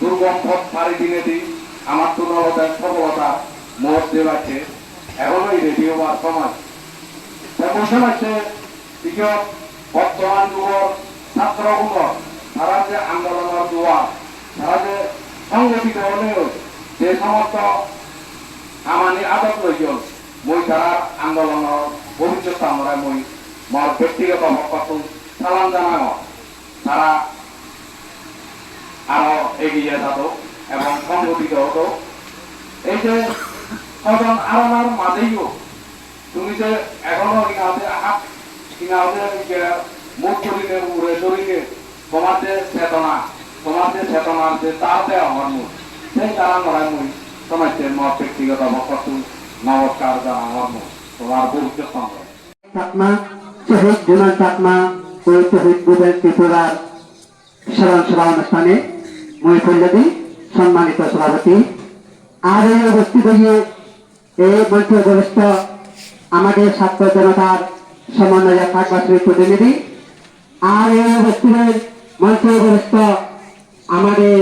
দুর্গম পথ পাড়ি দিনে দিই আমার দুর্বলতার সফলতা মোট দেবাচ্ছে এখনোই রেডি হওয়ার সময়। তেমন সমাজে বিগত বর্তমান যুগর ছাত্রগুলো তারা যে আন্দোলনের দোয়া তারা যে সংগঠিত হলেও যে সমস্ত আমানি আদত লইজন মই তারা আন্দোলনের ভবিষ্যৎ আমরা মই মোর ব্যক্তিগত ভক্ত সালাম জানানো তারা আরও এগিয়ে যাতো এবং সংগঠিত হতো এই যে কজন আরামার মাঝেইও তুমি যে এখনও ইংরাজে হাত ইংরাজে মুখ ধরিলে উড়ে ধরিলে তোমার যে চেতনা, তোমার যে চেতনার যে তাতে আমার মুখ সেই তারা নড়াই মুই সমাজের মত ব্যক্তিগত ভক্ত নমস্কার জানানোর মুখ তোমার ভবিষ্যৎ সঙ্গে চাকমা শহীদ জুনাল চাকমা ও শহীদ বুবেন ত্রিপুরার স্মরণ সভা অনুষ্ঠানে মই পল্লবী সম্মানিত সভাপতি। আর এই উপস্থিত হয়ে এই মঞ্চে গরিষ্ঠ আমাদের ছাত্র জনতার সমন্বয় কাকবাসীর প্রতিনিধি। আর এই উপস্থিতের মঞ্চে গরিষ্ঠ আমাদের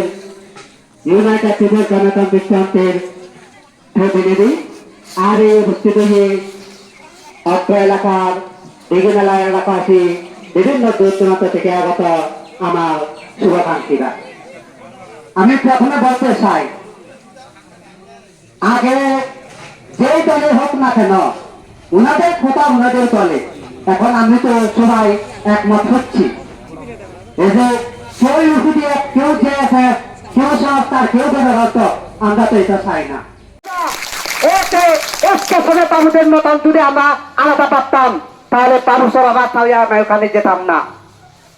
ইউনাইটেড পিপল গণতান্ত্রিক ফ্রন্টের প্রতিনিধি। আর এই উপস্থিত হয়ে অত্র এলাকার বিভিন্ন এলাকাবাসী বিভিন্ন দূর থেকে আগত আমার শুভাকাঙ্ক্ষীরা। আমি প্রথমে বলতে চাই, আগে যেই দলে হোক না কেন, ওনাদের কথা ওনাদের দলে। এখন আমি তো সবাই একমত হচ্ছি। যে কেউ ইউপিডিএফ কেউ কেউ সংস্থার কেউ আমরা তো এটা চাই না। আমরা আলাদা পারতাম, তাহলে ওখানে যেতাম না।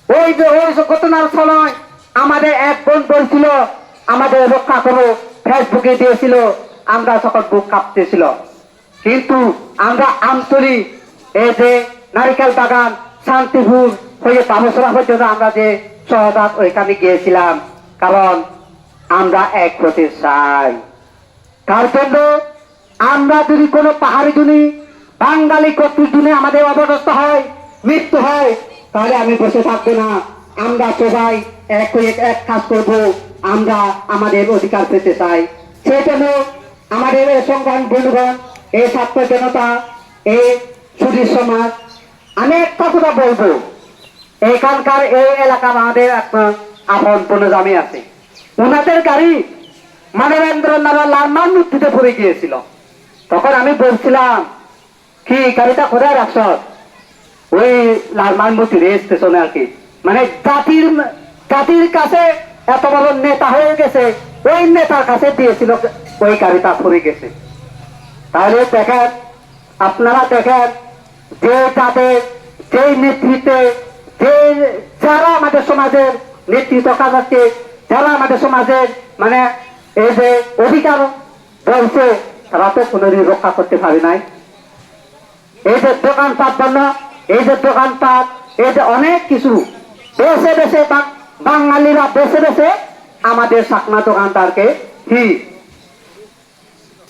ওই যে ওই যে ঘটনার সময় আমাদের এক বোন বলছিল, আমাদের রক্ষা করো। ফেসবুকে দিয়েছিল, আমরা সকল বুক কাঁপতেছিল। কিন্তু আমরা আমতলি, এই যে নারিকেল বাগান, শান্তিপুর হয়ে তাবসরা পর্যন্ত আমরা যে সহদাত ওইখানে গিয়েছিলাম, কারণ আমরা এক হতে চাই। তার জন্য আমরা যদি কোনো পাহাড়ি জুনি, বাঙালি কর্তৃক জুনে আমাদের অবদস্ত হয়, মৃত্যু হয়, তাহলে আমি বসে থাকব না। আমরা সবাই এক এক কাজ করব, আমরা আমাদের অধিকার পেতে চাই। সেই জন্য আমাদের সংগ্রাম, বন্ধুগণ এই ছাত্র জনতা এই সুধীর সমাজ, আমি একটা কথা বলব। এখানকার এই এলাকার আমাদের একটা আপন পণ্যজামি আছে। ওনাদের গাড়ি মানবেন্দ্র নারা লালমান মূর্তিতে পড়ে গিয়েছিল। তখন আমি বলছিলাম, কি, গাড়িটা কোথায় রাখছ? ওই লালমান মূর্তি স্টেশনে আর কি। মানে জাতির জাতির কাছে এত বড় নেতা হয়ে গেছে, ওই নেতার কাছে দিয়েছিল ওই গাড়িটা পড়ে গেছে। তাহলে দেখেন, আপনারা দেখেন, যে তাদের যেই নেতৃত্বে, যে যারা আমাদের সমাজের নেতৃত্ব কাজাচ্ছে, যারা আমাদের সমাজের মানে এই যে অধিকার বলছে, তারা তো কোনোদিন রক্ষা করতে পারে নাই। এই যে দোকানপাট বন্ধ এই যে দোকানপাট, এই যে অনেক কিছু, বেছে বেছে বাঙালিরা বেছে বেছে আমাদের সাকনা দোকানদারকে কি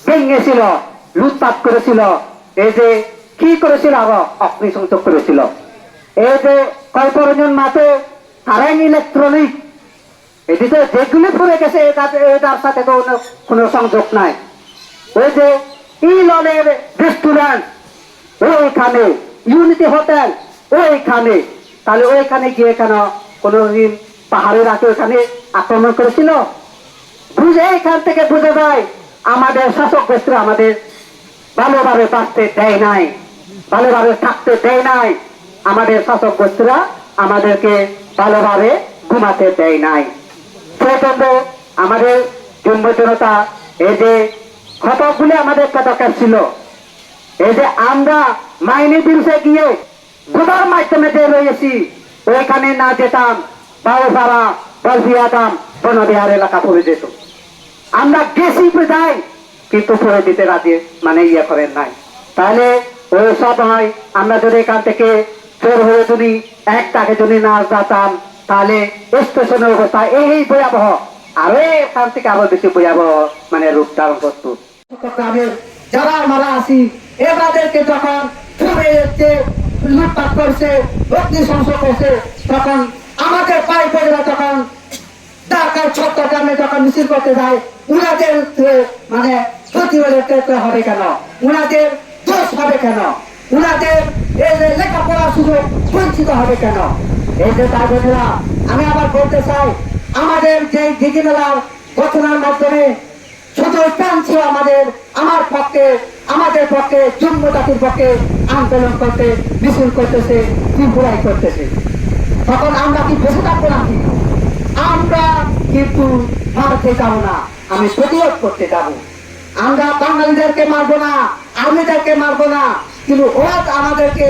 ভেঙেছিল, লুটপাট করেছিল। এই যে কি করেছিল আবার অগ্নিসংযোগ করেছিল। এই যে কল্পরঞ্জন মাঠে কারেন্ট ইলেকট্রনিক এটিতে যেগুলি পড়ে গেছে, এটার সাথে তো কোনো সংযোগ নাই। ওই যে ইলনের রেস্টুরেন্ট ওইখানে ইউনিটি হোটেল ওইখানে। তাহলে ওইখানে গিয়ে কেন কোনোদিন পাহাড়ের আগে ওইখানে আক্রমণ করেছিল। বুঝে এখান থেকে বুঝে যায়, আমাদের শাসক গোষ্ঠীরা আমাদের ভালোভাবে বাঁচতে দেয় নাই, ভালোভাবে থাকতে দেয় নাই। আমাদের শাসক গোষ্ঠীরা আমাদেরকে ভালোভাবে ঘুমাতে দেয় নাই। সেজন্য আমাদের যুব জনতা, এই যে কতগুলি আমাদের পদক্ষেপ ছিল, এই যে আমরা মাইনে দিলসে গিয়ে গোদার মাধ্যমে যে রয়েছি, ওইখানে না যেতাম বারোপাড়া বলবিয়াদাম বনবিহার এলাকা পড়ে যেত আমরা গেছি যাই কিন্তু পড়ে দিতে রাজি মানে ইয়ে করেন নাই। তাহলে ওই সব হয়, আমরা যদি এখান থেকে চোর হয়ে যদি এক টাকে যদি না যেতাম, তাহলে স্টেশনের অবস্থা এই ভয়াবহ। আরও এখান থেকে আরও বেশি ভয়াবহ মানে রূপ ধারণ করতো। যারা আমরা আছি, এবাদেরকে যখন লুটপাট করছে অগ্নি সংসদ করছে, তখন আমাদের পাই পড়ে তখন ঢাকার চট্টগ্রামে যখন মিছিল করতে যায়, উনাদের মানে প্রতিবাদের হবে কেন? উনাদের দোষ হবে কেন? উনাদের এই লেখাপড়ার সুযোগ বঞ্চিত হবে কেন? এই যে আমি আবার বলতে চাই, আমাদের যে ঘটনার মাধ্যমে প্রাণ ছিল আমাদের, আমার পক্ষে, আমাদের পক্ষে জন্ম জাতির পক্ষে আন্দোলন করতে, মিছিল করতেছে ত্রিপুরাই করতেছে। তখন আমরা কি বসে থাকব নাকি? আমরা কিন্তু মারতে যাব না, আমি প্রতিরোধ করতে যাব। আমরা বাঙালিদেরকে মারবো না, আর্মিদেরকে মারবো না, কিন্তু ওরা আমাদেরকে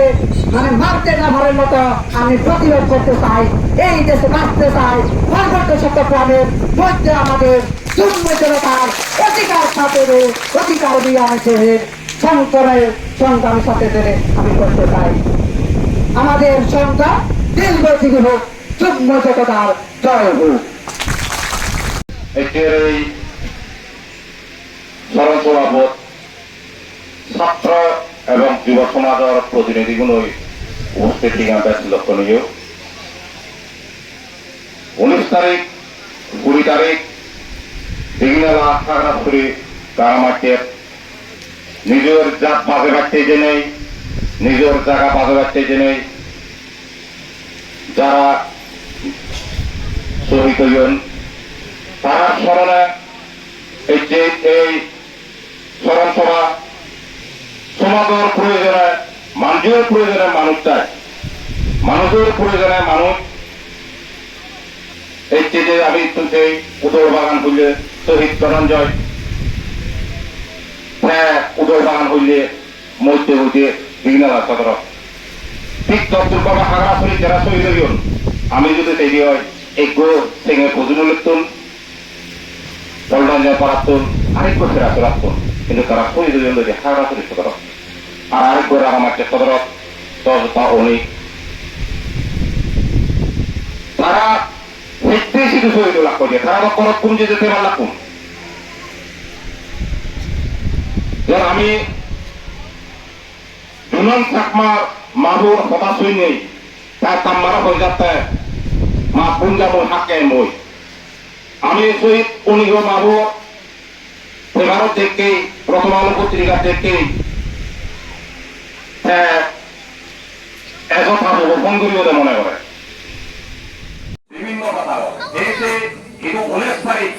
মানে মারতে না মারের মতো আমি প্রতিরোধ করতে চাই, এই দেশে বাঁচতে চাই পার্বত্য চট্টগ্রামের মধ্যে আমাদের জন্ম জনতার অধিকার সাথে অধিকার দিয়ে আমাদের সংকরের সংগ্রামের সাথে আমি করতে চাই। আমাদের সংখ্যা দীর্ঘজীবী হোক, যুগ্ম জগতার জয় হোক। এটির এই সভাপত ছাত্র এবং যুব সমাজের প্রতিনিধিগুলোই উপস্থিত ঠিকানা বেশ লক্ষণীয়। উনিশ তারিখ, কুড়ি তারিখ দিঘিনালা খাগড়াছড়ি কারামাটির নিজের জাত বাজে বাড়তে নেই, নিজের জায়গা বাজে বাড়তে নেই যারা শহীদ হইন তারা স্মরণে এই যে এই স্মরণ সভা সমাজের প্রয়োজনে, মানুষের প্রয়োজনে মানুষ চায়। মানুষের প্রয়োজনে মানুষ এই যে যে আমি তুলতে উদর বাগান হইলে শহীদ ধনঞ্জয়। হ্যাঁ উদর বাগান হইলে মধ্যে হইতে বিভিন্ন সদর ঠিক তত্তুর বাবা যারা শহীদ হইন আমি যদি তৈরি হয় এগো সেঙে ফজলুল ইসলাম পল্টন পারাত্তন আরেক বছর আছে রাখতুন কিন্তু তারা শহীদ হইন যদি হাগড়াছড়ি সদর আর আরেক করে আমার সদর দশটা অনেক। তারা শুধু শহীদ লাভ তারা আবার কোনো যেতে পারলাম কুম যেন আমি চাকমার माबुर हबा सुइने ता ताम्मारा हो जाता है मा पुंजा मोल हक के मोय আমি শহীদ উনিও মাবু এবারও থেকে প্রথম আলো পত্রিকা থেকে এত পাবো ফোন করি বলে মনে করে বিভিন্ন কথা এতে এগুলো উনিশ তারিখ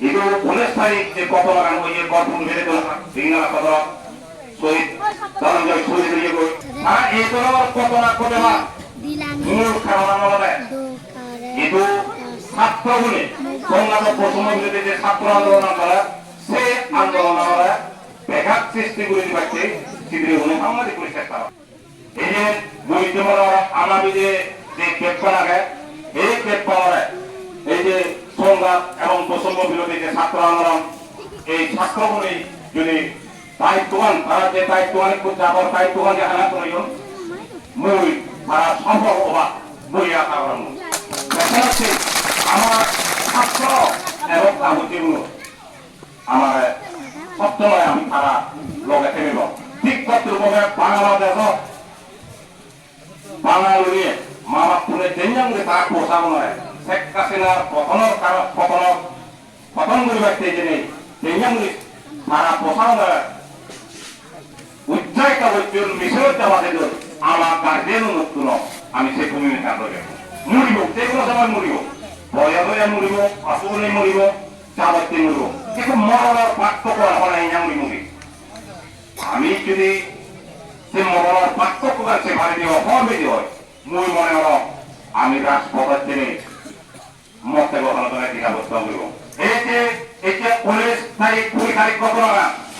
এগুলো উনিশ তারিখ যে কত লাগানো হয়েছে কত মেরে তোলা সিগনাল কথা শহীদ ধরঞ্জয় শহীদ হয়ে কত না মূল কারণ আমাদের ಇದು ছাত্রগুলি সংগ্রাম প্রথম বিরোধী যে ছাত্র আন্দোলন করে সে আন্দোলন আমরা ব্যাঘাত সৃষ্টি করে দিবাচ্ছে শিবিরে উনি সাংবাদিক করে চেষ্টা এই যে বৈদ্যমর আমাদের যে যে কেপ্পা লাগে এই কেপ্পারে এই যে সংঘাত এবং বৈষম্য বিরোধী যে ছাত্র আন্দোলন এই ছাত্রগুলি যদি দায়িত্ববান তারা যে দায়িত্ববান করছে আবার দায়িত্ববান যে হানা করিও। মই তারা সম্ভব অবাক বই আশা করার দেখা যাচ্ছে, আমার ছাত্র এবং কাগজগুলো আমার সপ্তময় আমি তারা লগে থেমিব ঠিক তদ্রুপে বাংলাদেশ বাঙালি মা বাপ তুলে যেঞ্জাঙ্গে তারা পোষাব নয়, শেখ হাসিনার পতনের কারণ পতন পতন করিবার সেই জেনে যেঞ্জাঙ্গে তারা পোষাব নয় আমি মরিব মরিব মরিব মরিব মরিব পার্থক্য যদি সে মরণের পার্থক্য সে ভাবে দিয়ে অপরবে হয় মই মনে হল আমি রাজপথের দিনে মতে গ্রহণ করে টিকা বস্তা করব এই যে এই উনিশ তারিখ কুড়ি তারিখ কত না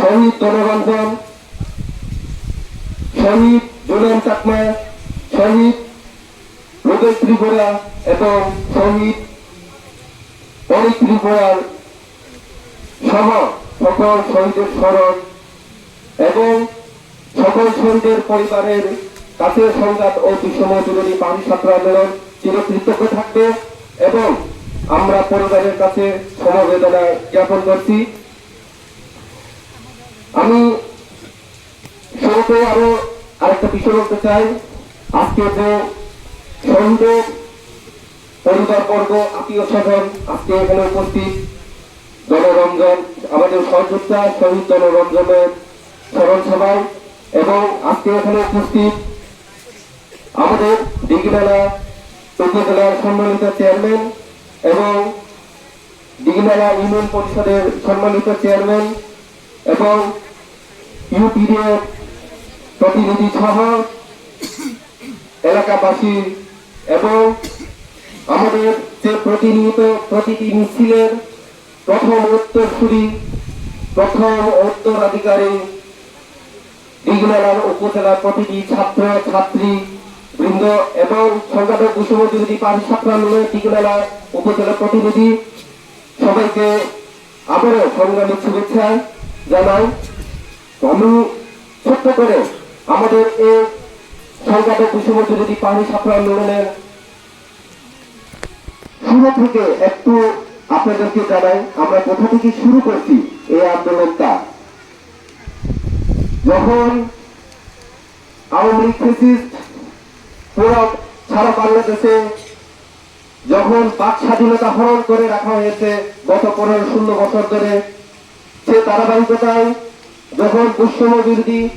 শহীদ জনগণ শহীদ জুলেন চাকমা, শহীদ রোদের ত্রিপুরা এবং শহীদ অনেক ত্রিপুরার সহ সকল শহীদের স্মরণ এবং সকল শহীদের পরিবারের কাছে সংঘাত ও বিষম বিরোধী পানি ছাত্র আন্দোলন চিরকৃতজ্ঞ থাকবে এবং আমরা পরিবারের কাছে সমবেদনা জ্ঞাপন করছি। আমি আরও আরেকটা বিষয় বলতে চাই। আজকে যে শহীদের পরিবার বর্গ, আত্মীয় স্বজন আজকে এখানে উপস্থিত। জনরঞ্জন, আমাদের সহযোগিতা শহীদ জনরঞ্জনের স্মরণ সভায় এবং আজকে এখানে উপস্থিত আমাদের দিঘিনালা উপজেলার সম্মানিত চেয়ারম্যান এবং দিঘিনালা ইউনিয়ন পরিষদের সম্মানিত চেয়ারম্যান এবং ইউপিডিএফ প্রতিনিধি সহ এলাকাবাসী এবং আমাদের যে প্রতিনিয়ত প্রতিটি মিছিলের প্রথম উত্তরসূরি, প্রথম উত্তরাধিকারী দিঘনালার উপজেলার প্রতিটি ছাত্র, ছাত্রী, বৃন্দ এবং সংগঠক কুসুম বিরোধী পার্টি ছাত্র আন্দোলনের উপজেলার প্রতিনিধি, সবাইকে আবারও সংগ্রামী শুভেচ্ছা। জানাই, আমি ছোট্ট করে আমাদের এই সংগঠক কুসুম বিরোধী পার্টি ছাত্র আন্দোলনের শুরু থেকে একটু আপনাদেরকে জানাই, আমরা কোথা থেকে শুরু করছি এই আন্দোলনটা? যখন আওয়ামী লীগ ফেসিস্ট পুরো সারা বাংলাদেশে যখন বাক স্বাধীনতা হরণ করে রাখা হয়েছে, গত পনেরো ষোলো বছর ধরে সে ধারাবাহিকতায় যখন বৈষম্য বিরোধী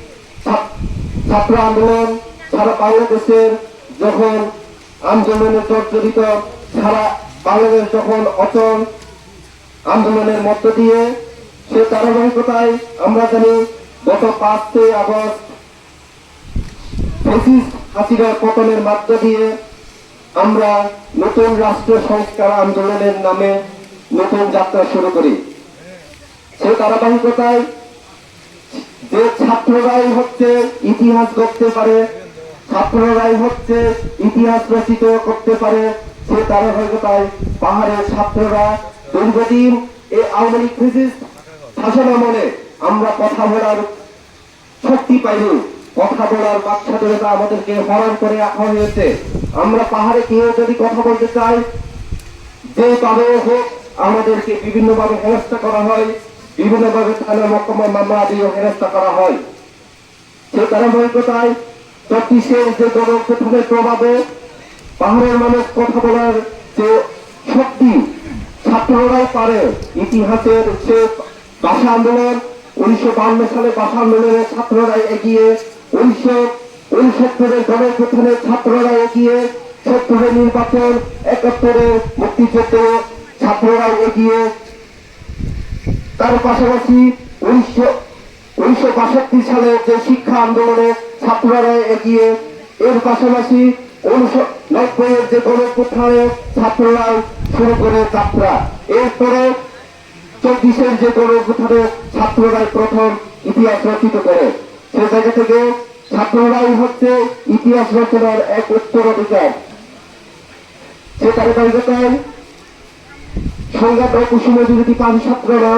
ছাত্র- আন্দোলন সারা বাংলাদেশের যখন আন্দোলনে জর্জরিত সারা বাংলাদেশ যখন অচল আন্দোলনের মধ্য দিয়ে সে ধারাবাহিকতায় আমরা জানি গত পাঁচই আগস্ট হাসিনার পতনের মধ্য দিয়ে আমরা নতুন রাষ্ট্র সংস্কার আন্দোলনের নামে নতুন যাত্রা শুরু করি। সে ধারাবাহিকতায় যে ছাত্ররাই হচ্ছে ইতিহাস করতে পারে, ছাত্ররাই হচ্ছে ইতিহাস রচিত করতে পারে, সে ধারাবাহিকতায় পাহাড়ের ছাত্ররা দীর্ঘদিন এই আওয়ামী লীগ ফেসিস্ট শাসনামলে আমরা কথা বলার শক্তি পাইনি, কথা বলার বাচ্চাদেরটা আমাদেরকে হরণ করে রাখা হয়েছে। আমরা পাহাড়ে কেউ যদি কথা বলতে চাই যেভাবে হোক আমাদেরকে বিভিন্ন ভাবে হেনস্থা করা হয়। বিভিন্ন ভাবে থানা মহকুমা মামলা দিয়েও হেনস্থা করা হয়। সে ধারাবাহিকতায় চব্বিশের যে গণপ্রথমের প্রভাবে পাহাড়ের মানুষ কথা বলার যে শক্তি ছাত্ররাই পারে। ইতিহাসের সে ভাষা আন্দোলন, উনিশশো বান্ন সালে ভাষা আন্দোলনের ছাত্ররাই এগিয়ে, উনিশশো উনসত্তরের গণপ্রথমের ছাত্ররা এগিয়ে, সত্তরের নির্বাচন, একাত্তরের মুক্তিযুদ্ধ ছাত্ররাই এগিয়ে তার পাশাপাশি উনিশশো সালে যে শিক্ষা আন্দোলনে ছাত্ররা এগিয়ে, এর পাশাপাশি উনিশশো নব্বইয়ের যে গণপ্রথানে ছাত্ররাও শুরু করে যাত্রা, এরপরে চব্বিশের যে গণপ্রথানে ছাত্ররাই প্রথম ইতিহাস রচিত করে। সে জায়গা থেকে ছাত্ররাই হচ্ছে ইতিহাস রচনার এক উত্তরাধিকার সে ধারাবাহিকতায় সংঘাত ও কুসুম বিরোধী পানি ছাত্ররা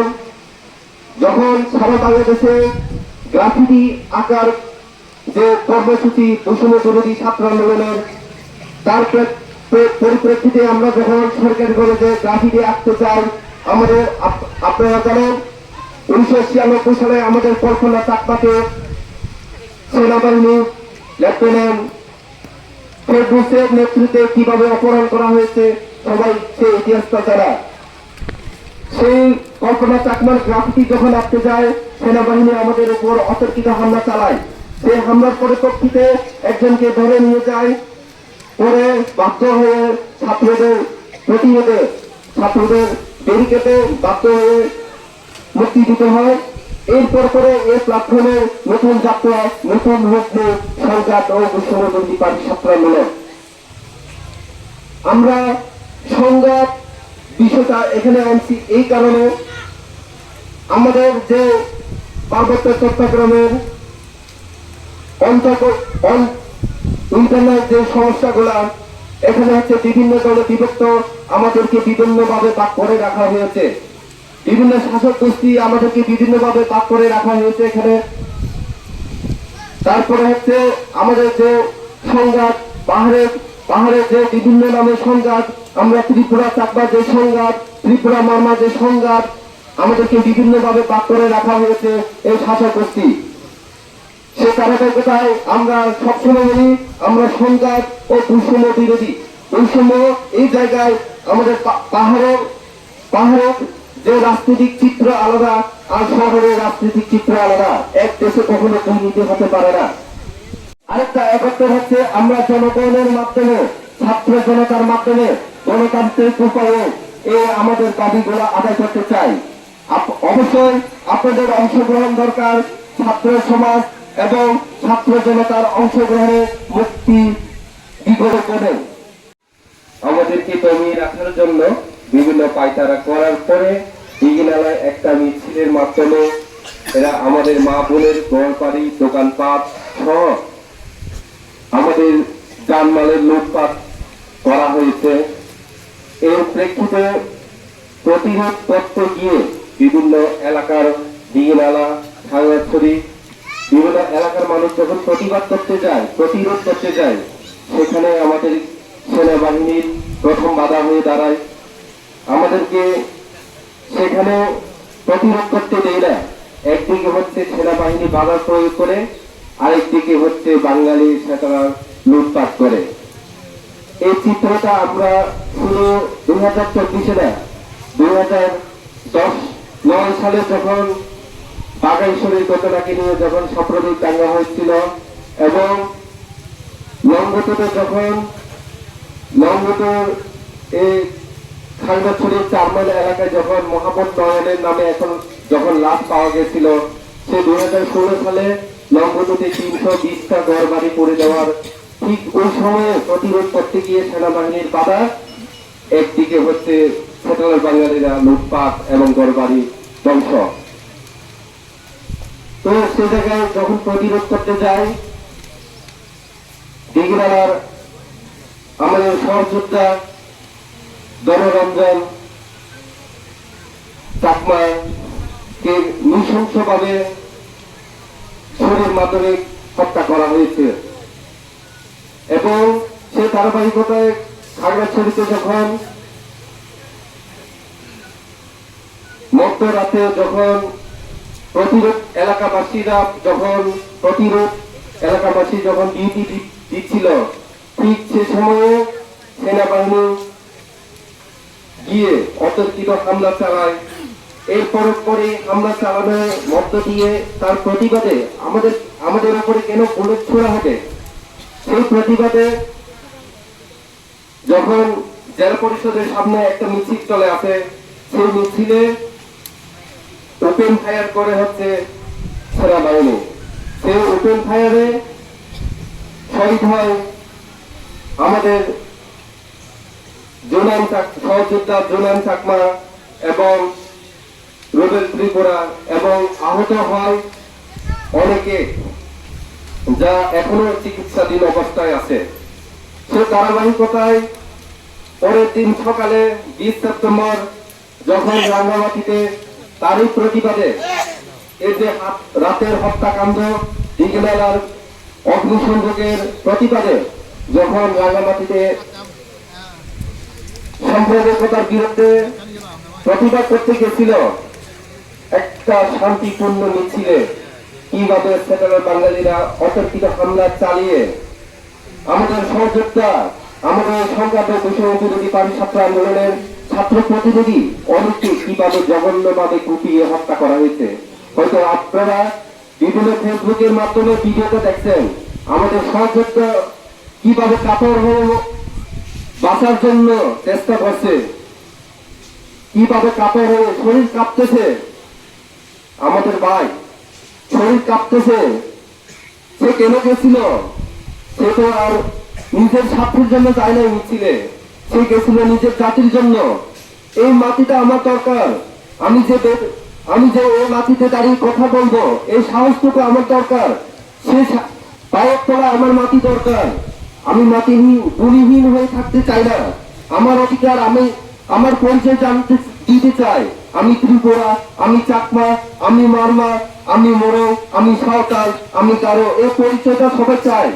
যখন সারা বাংলাদেশে গ্রাফিটি আকার যে কর্মসূচি বৈষম্য বিরোধী ছাত্র আন্দোলনের তার প্রে- প্রে- পরিপ্রেক্ষিতে আমরা যখন সরকারি কলেজে গ্রাফিটি আঁকতে চাই আমাদের আপ- আপনারা জানেন, উনিশশো ছিয়ানব্বই সালে আমাদের কল্পনা চাকমাকে সেনাবাহিনী, লেফটেন্যান্ট ফেরদৌসের নেতৃত্বে কীভাবে অপহরণ করা হয়েছে, সবাই সে ইতিহাসটা জানা। সেই কল্পনা চাকমার গ্রাফিটি যখন আটকে যায়, সেনাবাহিনী আমাদের উপর অতর্কিত হামলা চালায়। সেই হামলার পরিপ্রেক্ষিতে একজনকে ধরে নিয়ে যায়, পরে বাধ্য হয়ে ছাত্রদের প্রতিরোধে, ছাত্রদের ব্যারিকেডে বাধ্য হয়ে মুক্তি দিতে হয়। এরপর করে এই প্ল্যাটফর্মে নতুন যাত্রা, নতুন রূপ সংঘাত ও বিশ্ববন্ধী পার্টি ছাত্র আন্দোলন আমরা সংঘাত বিষয়টা এখানে আনছি এই কারণে আমাদের যে পার্বত্য চট্টগ্রামের ইন্টারনেট যে সমস্যাগুলা, এখানে হচ্ছে বিভিন্ন দলে বিভক্ত আমাদেরকে বিভিন্নভাবে ভাগ করে রাখা হয়েছে। বিভিন্ন শাসক গোষ্ঠী আমাদেরকে বিভিন্নভাবে ভাগ করে রাখা হয়েছে এখানে। তারপরে হচ্ছে আমাদের যে সংঘাত পাহাড়ে পাহাড়ে যে বিভিন্ন নামে সংঘাত, আমরা ত্রিপুরা চাকবা যে সংঘাত, ত্রিপুরা মারমা যে সংঘাত, আমাদেরকে বিভিন্নভাবে ভাগ করে রাখা হয়েছে এই শাসক গোষ্ঠী। সে ধারাবাহিকতায় আমরা সবসময় বলি, আমরা সংঘাত ও বৈষম্য বিরোধী। বৈষম্য এই জায়গায় আমাদের পাহাড়ের পাহাড়ের যে রাজনৈতিক চিত্র আলাদা আর শহরের রাজনৈতিক চিত্র আলাদা। এক দেশে কখনো দুই নীতি হতে পারে না। আরেকটা একত্র হচ্ছে আমরা জনগণের মাধ্যমে, ছাত্র জনতার মাধ্যমে গণতান্ত্রিক উপায়ে এই আমাদের দাবিগুলো আদায় করতে চাই। অবশ্যই আপনাদের অংশগ্রহণ দরকার ছাত্র সমাজ এবং ছাত্র জনতার অংশগ্রহণে মুক্তি বিগত করেন আমাদেরকে দমিয়ে রাখার জন্য বিভিন্ন পায়তারা করার পরে দিঘিনালায় একটা মিছিলের মাধ্যমে এরা আমাদের মা বোনের ঘরবাড়ি দোকানপাট সহ আমাদের জানমালের লুটপাট করা হয়েছে। এর প্রেক্ষিতে প্রতিরোধ করতে গিয়ে বিভিন্ন এলাকার দিঘিনালা খাগড়াছড়ি বিভিন্ন এলাকার মানুষ যখন প্রতিবাদ করতে যায়, প্রতিরোধ করতে যায়, সেখানে আমাদের সেনাবাহিনীর প্রথম বাধা হয়ে দাঁড়ায়। আমাদেরকে সেখানে প্রতিরোধ করতে দেয় না। একদিকে হচ্ছে সেনাবাহিনী বাধা প্রয়োগ করে আরেকদিকে হচ্ছে বাঙালি সেটারা লুটপাট করে। এই চিত্রটা আমরা শুরু দুই হাজার চব্বিশে না, দুই হাজার দশ নয় সালে যখন বাগাইশ্বরীর ঘটনাকে নিয়ে যখন সাম্প্রদায়িক দাঙ্গা হয়েছিল এবং লঙ্গতুতে যখন লঙ্গতুর এই খাগড়াছড়ির চারমাইল এলাকায় যখন মহাপদ নয়নের নামে এখন যখন লাশ পাওয়া গেছিল সে দুই হাজার ষোলো সালে লঙ্গতুতে তিনশো বিশটা ঘর বাড়ি পড়ে যাওয়ার ঠিক ওই সময়ে প্রতিরোধ করতে গিয়ে সেনাবাহিনীর বাধা একদিকে হচ্ছে সেটেলার বাঙালিরা লুটপাট এবং ঘর বাড়ি ধ্বংস। তো সে জায়গায় যখন প্রতিরোধ করতে যায় দিঘিনালার আমাদের সহযোদ্ধা জনরঞ্জন চাকমা কে নৃশংসভাবে ছুরির মাধ্যমে হত্যা করা হয়েছে। এবং সে ধারাবাহিকতায় খাগড়াছড়িতে যখন মধ্যরাতে যখন প্রতিরোধ এলাকাবাসীরা যখন প্রতিরোধ এলাকাবাসী যখন ডিউটি দিচ্ছিল, ঠিক সে সময়ে সেনাবাহিনী গিয়ে অতর্কিত হামলা চালায়। এর পরে হামলা চালানোর মধ্য দিয়ে তার প্রতিবাদে আমাদের আমাদের উপরে কেন বুলেট ছোড়া হবে? সেই প্রতিবাদে যখন জেলা পরিষদের সামনে একটা মিছিল চলে আসে, সেই মিছিলে ওপেন ফায়ার করে হচ্ছে সেনাবাহিনী। সেই ওপেন ফায়ারে শহীদ হয় আমাদের চাক- সহযোদ্ধা জোনান চাকমা এবং রুবেল ত্রিপুরা এবং আহত হয় অনেকে যা এখনও চিকিৎসাধীন অবস্থায় আছে। সে ধারাবাহিকতায় পরের দিন সকালে বিশ সেপ্টেম্বর যখন রাঙ্গামাটিতে তারই প্রতিবাদে এই যে রাতের হত্যাকাণ্ড দিগনালার অগ্নিসংযোগের প্রতিবাদে যখন রাঙ্গামাটিতে সাম্প্রদায়িকতার বিরুদ্ধে প্রতিবাদ করতে গেছিল একটা শান্তিপূর্ণ মিছিলে কীভাবে সেটার বাঙালিরা অতর্কিত হামলা চালিয়ে আমাদের সহযোদ্ধা, আমাদের সংখ্যাত বিষয় পার্টি ছাত্র আন্দোলনের ছাত্র প্রতিনিধি অনেককে কীভাবে জঘন্যভাবে কুপিয়ে হত্যা করা হয়েছে। হয়তো আপনারা বিভিন্ন ফেসবুকের মাধ্যমে ভিডিওতে দেখছেন, আমাদের সহযোদ্ধা কীভাবে কাপড় হয়ে বাঁচার জন্য চেষ্টা করছে, কীভাবে কাপড় হয়ে শরীর কাঁপতেছে। আমাদের ভাই শরীর কাঁপতেছে। সে কেন গেছিল? সে তো আর নিজের স্বার্থের জন্য যায় না মিছিলে সে গেছিল নিজের জাতির জন্য। এই মাটিটা আমার দরকার। আমি যে আমি যে এই মাটিতে দাঁড়িয়ে কথা বলব, এই সাহসটুকু আমার দরকার। সে পায়ের তলা আমার মাটি দরকার। আমি মাটিহীন ভূমিহীন হয়ে থাকতে চাই না। আমার অধিকার আমি আমার পরিচয় জানতে দিতে চাই। আমি ত্রিপুরা, আমি চাকমা, আমি মারমা, আমি মোড়ো আমি সাঁওতাল, আমি কারও এ পরিচয়টা সবাই চাই